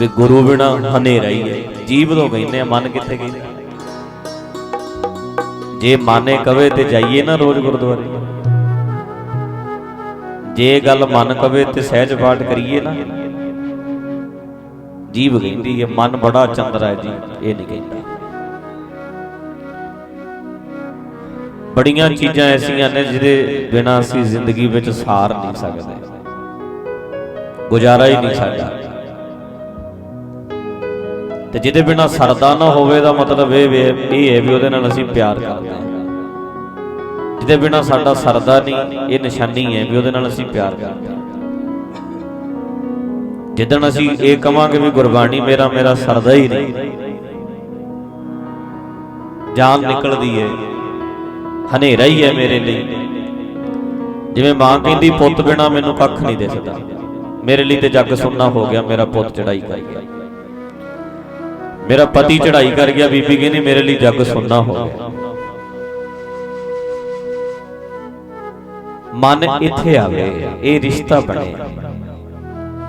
ਵੀ ਗੁਰੂ ਬਿਨਾ ਹਨੇਰਾ ਹੀ ਹੈ। ਜੀਵ ਤੋਂ ਕਹਿੰਦੇ ਆ, ਮਨ ਕਿੱਥੇ ਗਈ ਜੇ ਮਾਨੇ ਕਵੇ ਤੇ ਜਾਈਏ ਨਾ ਰੋਜ਼ ਗੁਰਦੁਆਰੇ। ਜੇ ਗੱਲ ਮਨ ਕਵੇ ਤੇ ਸਹਿਜ ਪਾਠ ਕਰੀਏ ਨਾ। ਜੀਵ ਕਹਿੰਦੀ ਹੈ, ਮਨ ਬੜਾ ਚੰਦਰਾ ਹੈ ਜੀ, ਇਹ ਨਹੀਂ ਕਹਿੰਦਾ। ਬੜੀਆਂ ਚੀਜ਼ਾਂ ਐਸੀਆਂ ਨੇ ਜਿਹਦੇ ਬਿਨਾਂ ਅਸੀਂ ਜ਼ਿੰਦਗੀ ਵਿੱਚ ਸਾਰ ਨਹੀਂ ਸਕਦੇ। ਗੁਜ਼ਾਰਾ ਹੀ ਨਹੀਂ ਸਾਡਾ। ਤੇ ਜਿਹਦੇ ਬਿਨਾ ਸਰਦਾ ਨਾ ਹੋਵੇ ਦਾ ਮਤਲਬ ਇਹ ਇਹ ਹੈ ਵੀ ਉਹਦੇ ਨਾਲ ਅਸੀਂ ਪਿਆਰ ਕਰਦੇ ਹਾਂ। ਜਿਹਦੇ ਬਿਨਾ ਸਾਡਾ ਸਰਦਾ ਨਹੀਂ, ਇਹ ਨਿਸ਼ਾਨੀ ਹੈ ਵੀ ਉਹਦੇ ਨਾਲ ਅਸੀਂ ਪਿਆਰ ਕਰਦੇ ਹਾਂ। ਜਿੱਦਣ ਅਸੀਂ ਇਹ ਕਵਾਂਗੇ ਵੀ ਗੁਰਬਾਣੀ ਮੇਰਾ ਮੇਰਾ ਸਰਦਾ ਹੀ ਨਹੀਂ, ਜਾਨ ਨਿਕਲਦੀ ਹੈ, ਹਨੇਰਾ ਹੀ ਹੈ ਮੇਰੇ ਲਈ। ਜਿਵੇਂ ਮਾਂ ਕਹਿੰਦੀ, ਪੁੱਤ ਬਿਨਾ ਮੈਨੂੰ ਕੱਖ ਨਹੀਂ ਦਿਸਦਾ। ਮੇਰੇ ਲਈ ਤੇ ਜੱਗ ਸੁੰਨਾ ਹੋ ਗਿਆ, ਮੇਰਾ ਪੁੱਤ ਚੜਾਈ ਕਰ ਗਿਆ। ਮੇਰਾ ਪਤੀ ਚੜਾਈ ਕਰ ਗਿਆ ਬੀਬੀ ਕਹਿੰਦੀ ਮੇਰੇ ਲਈ ਜੱਗ ਸੁੰਨਾ ਹੋ ਗਿਆ। ਮਨ ਇੱਥੇ ਆਵੇ ਇਹ ਰਿਸ਼ਤਾ ਬਣੇ।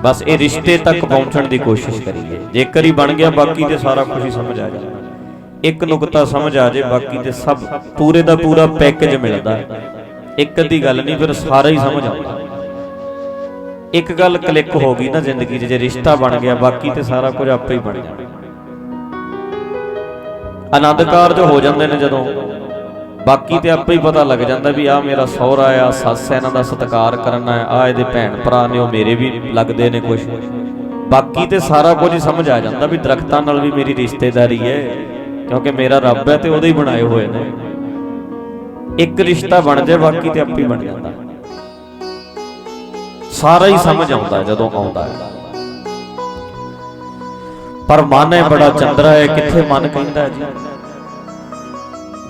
ਬਸ ਇਹ ਰਿਸ਼ਤੇ ਤੱਕ ਪਹੁੰਚਣ ਦੀ ਕੋਸ਼ਿਸ਼ ਕਰੀਏ। ਜੇਕਰ ਹੀ ਬਣ ਗਿਆ ਬਾਕੀ ਤੇ ਸਾਰਾ ਕੁਝ ਹੀ ਸਮਝ ਆ ਜਾਣਾ ਇੱਕ ਨੁਕਤਾ ਸਮਝ ਆ ਜੇ ਬਾਕੀ ਤੇ ਸਭ ਪੂਰੇ ਦਾ ਪੂਰਾ ਪੈਕੇਜ ਮਿਲਦਾ। ਇੱਕ ਅੱਧੀ ਗੱਲ ਨਹੀਂ ਫਿਰ ਸਾਰਾ ਹੀ ਸਮਝ ਆਉਂਦਾ। ਇੱਕ ਗੱਲ ਕਲਿੱਕ ਹੋ ਗਈ ਨਾ ਜ਼ਿੰਦਗੀ 'ਚ ਜੇ ਰਿਸ਼ਤਾ ਬਣ ਗਿਆ ਬਾਕੀ ਤੇ ਸਾਰਾ ਕੁਝ ਆਪੇ ਹੀ ਬਣ ਜਾਣਾ ਆਨੰਦ ਕਾਰਜ ਹੋ ਜਾਂਦੇ ਨੇ ਜਦੋਂ। ਬਾਕੀ ਤੇ ਆਪੇ ਹੀ ਪਤਾ ਲੱਗ ਜਾਂਦਾ ਵੀ ਆ ਮੇਰਾ ਸਹੁਰਾ ਆ, ਸੱਸ ਹੈ ਇਹਨਾਂ ਦਾ ਸਤਿਕਾਰ ਕਰਨਾ ਹੈ ਆ ਇਹਦੇ ਭੈਣ ਭਰਾ ਨੇ, ਉਹ ਮੇਰੇ ਵੀ ਲੱਗਦੇ ਨੇ ਕੁਝ ਬਾਕੀ ਤੇ ਸਾਰਾ ਕੁਝ ਸਮਝ ਆ ਜਾਂਦਾ ਵੀ ਦਰਖਤਾਂ ਨਾਲ ਵੀ ਮੇਰੀ ਰਿਸ਼ਤੇਦਾਰੀ ਹੈ, ਕਿਉਂਕਿ ਮੇਰਾ ਰੱਬ ਹੈ ਤੇ ਉਹਦੇ ਹੀ ਬਣਾਏ ਹੋਏ ਨੇ। ਇੱਕ ਰਿਸ਼ਤਾ ਬਣ ਜਾਏ, ਬਾਕੀ ਤੇ ਆਪੇ ਬਣ ਜਾਂਦਾ। ਸਾਰਾ ਹੀ ਸਮਝ ਆਉਂਦਾ ਜਦੋਂ ਆਉਂਦਾ ਹੈ। ਪਰ ਮਨ ਹੈ ਬੜਾ ਚੰਦਰਾ ਹੈ ਕਿੱਥੇ ਮਨ ਕਹਿੰਦਾ ਜੀ?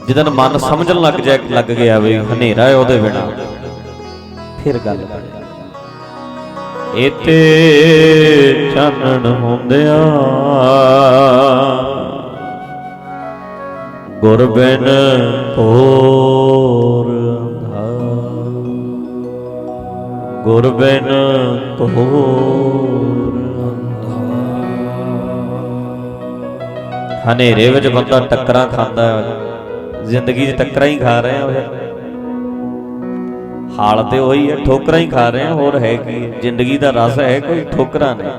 ਜਦੋਂ ਮਨ ਸਮਝਣ ਲੱਗ ਜਾ ਲੱਗ ਗਿਆ ਵੀ ਹਨੇਰਾ ਹੈ ਉਹਦੇ ਬਿਨਾ। ਫਿਰ ਗੱਲ ਬਣੇ ਇਤੇ ਚਾਨਣ ਹੁੰਦਿਆ ਗੁਰ ਬਿਨ ਕੋਰ ਅੰਧਾਰ। ਗੁਰ ਬਿਨ ਕੋਰ ਹਨੇਰੇ ਵਿੱਚ ਬੰਦਾ ਟੱਕਰਾਂ ਖਾਂਦਾ ਜ਼ਿੰਦਗੀ 'ਚ ਟੱਕਰਾਂ ਹੀ ਖਾ ਰਹੇ ਆ ਉਹ। ਹਾਲ ਤੇ ਉਹੀ ਹੈ, ਠੋਕਰਾਂ ਹੀ ਖਾ ਰਹੇ ਆ ਹੋਰ ਹੈ ਕੀ ਜ਼ਿੰਦਗੀ ਦਾ ਰਸ ਹੈ, ਕੋਈ ਠੋਕਰਾਂ ਨਹੀਂ।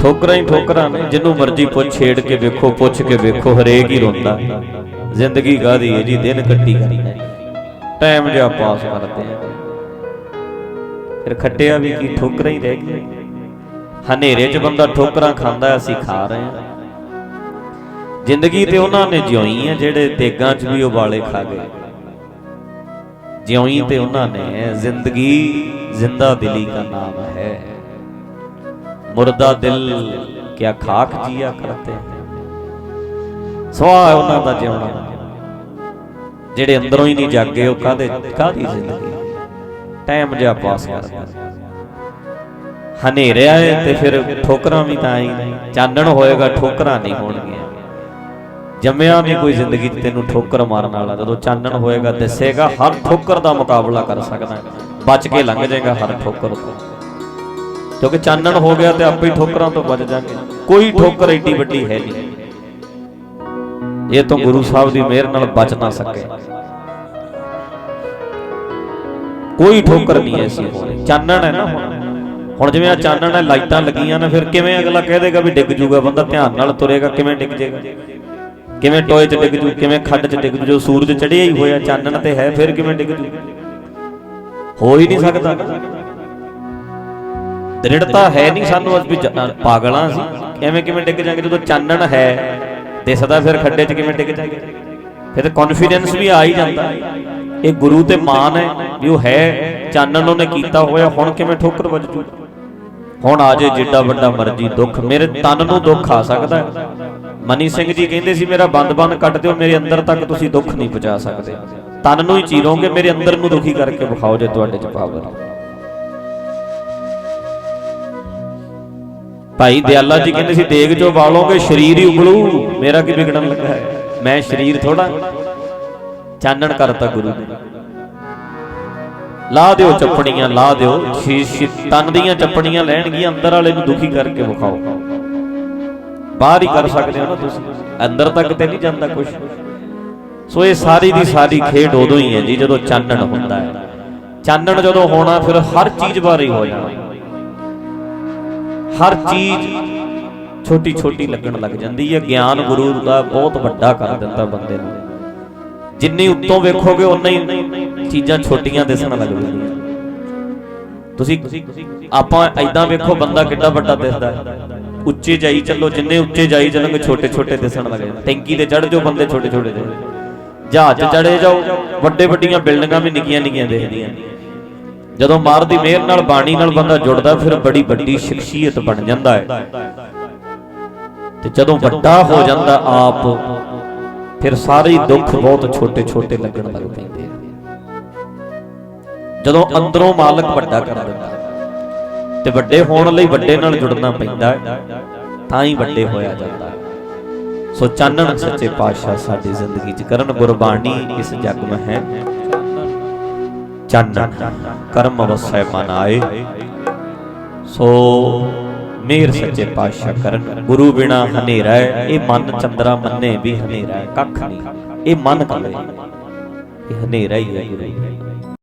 ਠੋਕਰਾਂ ਹੀ ਠੋਕਰਾਂ ਨੇ ਜਿੰਨੂੰ ਮਰਜ਼ੀ ਪੁੱਛ, ਛੇੜ ਕੇ ਵੇਖੋ, ਪੁੱਛ ਕੇ ਵੇਖੋ, ਹਰੇਕ ਹੀ ਰੋਂਦਾ। ਜ਼ਿੰਦਗੀ ਕਾਦੀ ਹੈ ਜੀ? ਦਿਨ ਕੱਟੀ ਕਰਨਾ ਟਾਈਮ ਜਿਹਾ ਪਾਸ ਕਰਦੇ ਆ। ਫਿਰ ਖੱਟਿਆ ਵੀ ਕੀ, ਠੋਕਰਾਂ ਹੀ ਰਹਿ ਗਈਆਂ। ਹਨੇਰੇ 'ਚ ਬੰਦਾ ਠੋਕਰਾਂ ਖਾਂਦਾ, ਅਸੀਂ ਖਾ ਰਹੇ ਹਾਂ। ਜ਼ਿੰਦਗੀ ਤੇ ਉਹਨਾਂ ਨੇ ਜਿਉਈ ਹੈ, ਜਿਹੜੇ ਤੇਗਾਂ 'ਚ ਵੀ ਉਬਾਲੇ ਖਾ ਗਏ। ਜਿਉਈ ਤੇ ਉਹਨਾਂ ਨੇ, ਜ਼ਿੰਦਗੀ ਜ਼ਿੰਦਾ ਦਿਲੀ ਦਾ ਨਾਮ ਹੈ। ਮੁਰਦਾ ਦਿਲ ਕਿਆ ਖਾਕ ਜੀਆ ਕਰਤੇ। ਸਵਾ ਉਹਨਾਂ ਦਾ ਜਿਉਣਾ। ਜਿਹੜੇ ਅੰਦਰੋਂ ਹੀ ਨਹੀਂ ਜਾਗੇ, ਉਹ ਕਾਦੇ ਕਾਦੀ ਜ਼ਿੰਦਗੀ? ਟਾਈਮ ਜਿਹਾ ਪਾਸ ਕਰਦੇ ਹਨੇਰਿਆ ਹੈ ਤੇ ਫਿਰ ਠੋਕਰਾਂ ਵੀ ਤਾਂ ਹੀ ਚਾਨਣ ਹੋਏਗਾ, ਠੋਕਰਾਂ ਨਹੀਂ ਹੋਣਗੀਆਂ। ਜੰਮਿਆ ਨਹੀਂ ਕੋਈ ਜ਼ਿੰਦਗੀ 'ਚ ਤੈਨੂੰ ਠੋਕਰ ਮਾਰਨ ਵਾਲਾ, ਜਦੋਂ ਚਾਨਣ ਹੋਏਗਾ, ਦੱਸੇਗਾ, ਹਰ ਠੋਕਰ ਦਾ ਮੁਕਾਬਲਾ ਕਰ ਸਕਦਾ ਬਚ ਕੇ ਲੰਘ ਜਾਏਗਾ ਹਰ ਠੋਕਰ ਤੋਂ। ਕਿਉਂਕਿ ਚਾਨਣ ਹੋ ਗਿਆ ਤੇ ਆਪੇ ਠੋਕਰਾਂ ਤੋਂ ਬਚ ਜਾਗੇ ਕੋਈ ਠੋਕਰ ਏਡੀ ਵੱਡੀ ਹੈ ਨਹੀਂ। ਇਹ ਤੋਂ ਗੁਰੂ ਸਾਹਿਬ ਦੀ ਮਿਹਰ ਨਾਲ ਬਚ ਨਾ ਸਕੇ। ਕੋਈ ਠੋਕਰ ਨਹੀਂ ਐਸੀ ਹੋਣੀ। ਚਾਨਣ ਹੈ ਨਾ ਹੁਣ। ਹੁਣ ਜਿਵੇਂ ਆ ਚਾਨਣ ਹੈ ਲਾਈਟਾਂ ਲੱਗੀਆਂ ਨੇ ਫਿਰ ਕਿਵੇਂ ਅਗਲਾ ਕਹਿ ਦੇਗਾ ਵੀ ਡਿੱਗ ਜੂਗਾ ਬੰਦਾ ਧਿਆਨ ਨਾਲ ਤੁਰੇਗਾ ਕਿਵੇਂ ਡਿੱਗ ਜਾਏਗਾ ਕਿਵੇਂ ਟੋਏ 'ਚ ਡਿੱਗ ਜੂ ਕਿਵੇਂ ਖੱਡ 'ਚ ਡਿੱਗ ਜੂ ਜੋ ਸੂਰਜ ਚੜਿਆ ਹੀ ਹੋਇਆ ਚਾਨਣ ਤੇ ਹੈ ਫਿਰ ਕਿਵੇਂ ਡਿੱਗ ਜੂ? ਹੋ ਹੀ ਨਹੀਂ ਸਕਦਾ। ਦ੍ਰਿੜਤਾ ਹੈ ਨਹੀਂ ਸਾਨੂੰ ਅੱਜ ਵੀ ਪਾਗਲਾਂ ਸੀ। ਐਵੇਂ ਕਿਵੇਂ ਡਿੱਗ ਜਾਗੇ ਜਦੋਂ ਚਾਨਣ ਹੈ ਦਿਸਦਾ ਫਿਰ ਖੱਡੇ 'ਚ ਕਿਵੇਂ ਡਿੱਗ ਜਾਗੇ? ਫਿਰ ਕੌਨਫੀਡੈਂਸ ਵੀ ਆ ਹੀ ਜਾਂਦਾ। ਇਹ ਗੁਰੂ ਤੇ ਮਾਨ ਹੈ ਵੀ ਉਹ ਹੈ ਚਾਨਣ ਉਹਨੇ ਕੀਤਾ ਹੋਇਆ ਹੁਣ ਕਿਵੇਂ ਠੋਕਰ ਵੱਜ ਜੂ? ਹੁਣ ਆ ਜੇ ਜਿੱਡਾ ਵੱਡਾ ਮਰਜ਼ੀ ਦੁੱਖ, ਮੇਰੇ ਤਨ ਨੂੰ ਦੁੱਖ ਆ ਸਕਦਾ ਮਨੀ ਸਿੰਘ ਜੀ ਕਹਿੰਦੇ ਸੀ, ਮੇਰਾ ਬੰਦ-ਬੰਦ ਕੱਟ ਦਿਓ, ਮੇਰੇ ਅੰਦਰ ਤੱਕ ਤੁਸੀਂ ਦੁੱਖ ਨਹੀਂ ਪਹੁੰਚਾ ਸਕਦੇ। ਤਨ ਨੂੰ ਹੀ ਚੀਰੋਗੇ ਮੇਰੇ ਅੰਦਰ ਨੂੰ ਦੁਖੀ ਕਰਕੇ ਵਿਖਾਓ ਜੇ ਤੁਹਾਡੇ ਚ ਪਾਵਰ ਭਾਈ ਦਿਆਲਾ ਜੀ ਕਹਿੰਦੇ ਸੀ ਦੇਗ ਚੋਂ ਵਾਲੋਗੇ, ਸਰੀਰ ਹੀ ਉਗਲੂ। ਮੇਰਾ ਕੀ ਵਿਗੜਨ ਲੱਗਾ ਹੈ? ਮੈਂ ਸਰੀਰ ਥੋੜਾ ਚਾਨਣ ਕਰਤਾ ਗੁਰੂ ਲਾ ਦਿਓ ਚੱਪਣੀਆਂ ਲਾ ਦਿਓ। ਸ਼ੀਸ਼ ਤਨ ਦੀਆਂ ਚੱਪਣੀਆਂ ਲੈਣਗੀਆਂ, ਅੰਦਰ ਵਾਲੇ ਨੂੰ ਦੁਖੀ ਕਰਕੇ ਵਿਖਾਓ। ਬਾਹਰ ਹੀ ਕਰ ਸਕਦੇ ਹੋ ਨਾ ਤੁਸੀਂ। ਅੰਦਰ ਤੱਕ ਤੇ ਨਹੀਂ ਜਾਂਦਾ ਕੁਝ ਸੋ ਇਹ ਸਾਰੀ ਦੀ ਸਾਰੀ ਖੇਡ ਉਦੋਂ ਹੀ ਹੈ ਜੀ, ਜਦੋਂ ਚਾਨਣ ਹੁੰਦਾ ਹੈ। ਚਾਨਣ ਜਦੋਂ ਹੋਣਾ, ਫਿਰ ਹਰ ਚੀਜ਼ ਬਾਰੇ ਹੋ ਜਾਣਾ। ਹਰ ਚੀਜ਼ ਛੋਟੀ ਛੋਟੀ ਲੱਗਣ ਲੱਗ ਜਾਂਦੀ ਹੈ। ਗਿਆਨ ਗੁਰੂ ਦਾ ਬਹੁਤ ਵੱਡਾ ਕਰ ਦਿੰਦਾ ਬੰਦੇ ਨੂੰ। ਜਿੰਨੀ ਉੱਤੋਂ ਵੇਖੋਗੇ ਉਨਾ ਹੀ ਚੀਜ਼ਾਂ ਛੋਟੀਆਂ ਦਿਸਣ ਲੱਗ ਜਾਂਦੀਆਂ ਤੁਸੀਂ ਆਪਾਂ ਐਦਾਂ ਵੇਖੋ, ਬੰਦਾ ਕਿੱਡਾ ਵੱਡਾ ਦਿਸਦਾ ਹੈ। ਉੱਚੇ ਜਾਈ ਚੱਲੋ, ਜਿੰਨੇ ਉੱਚੇ ਜਾਈ ਚੱਲੋਗੇ ਛੋਟੇ ਛੋਟੇ ਦਿਸਣ ਲੱਗ ਜਾਂਦੇ ਟੈਂਕੀ ਤੇ ਚੜ ਜਾਓ ਬੰਦੇ ਛੋਟੇ ਛੋਟੇ ਜਿਹੇ ਜਹਾਜ਼ ਚੜੇ ਜਾਓ ਵੱਡੇ ਵੱਡੀਆਂ ਬਿਲਡਿੰਗਾਂ ਵੀ ਨਿੱਕੀਆਂ ਨਿੱਕੀਆਂ ਦਿਖਦੀਆਂ। ਜਦੋਂ ਮਾਰ ਦੀ ਮਿਹਰ ਨਾਲ, ਬਾਣੀ ਨਾਲ ਬੰਦਾ ਜੁੜਦਾ, ਫਿਰ ਬੜੀ ਵੱਡੀ ਸ਼ਖਸੀਅਤ ਬਣ ਜਾਂਦਾ ਹੈ। ਤੇ ਜਦੋਂ ਵੱਡਾ ਹੋ ਜਾਂਦਾ ਆਪ, ਫਿਰ ਸਾਰੇ ਦੁੱਖ ਬਹੁਤ ਛੋਟੇ ਛੋਟੇ ਲੱਗਣ ਲੱਗ ਪੈਂਦੇ। ਜਦੋਂ ਅੰਦਰੋਂ ਮਾਲਕ ਵੱਡਾ ਕਰ ਦਿੰਦਾ ਤੇ ਵੱਡੇ ਹੋਣ ਲਈ ਵੱਡੇ ਨਾਲ ਜੁੜਨਾ ਪੈਂਦਾ ਤਾਂ ਹੀ ਵੱਡੇ ਹੋਇਆ ਜਾਂਦਾ ਸੋ ਚਾਨਣ ਸੱਚੇ ਪਾਤਸ਼ਾਹ ਸਾਡੀ ਜ਼ਿੰਦਗੀ 'ਚ ਕਰਨ ਗੁਰਬਾਣੀ ਇਸ ਜਗ ਮੈਂ ਹੈ ਚਾਨਣ, ਕਰਮ ਅਵਸੈ ਮਨ ਆਏ। ਸੋ ਮੇਰ ਸੱਚੇ ਪਾਤਸ਼ਾਹ ਕਰਨ, ਗੁਰੂ ਬਿਨਾ ਹਨੇਰਾ ਹੈ, ਇਹ ਮਨ ਚੰਦਰਾ ਮੰਨੇ ਵੀ ਹਨੇਰਾ ਹੈ, ਕੱਖ ਨਹੀਂ। ਇਹ ਮਨ ਕਵੇ ਇਹ ਹਨੇਰਾ ਹੀ ਹੈ ਗੁਰੂ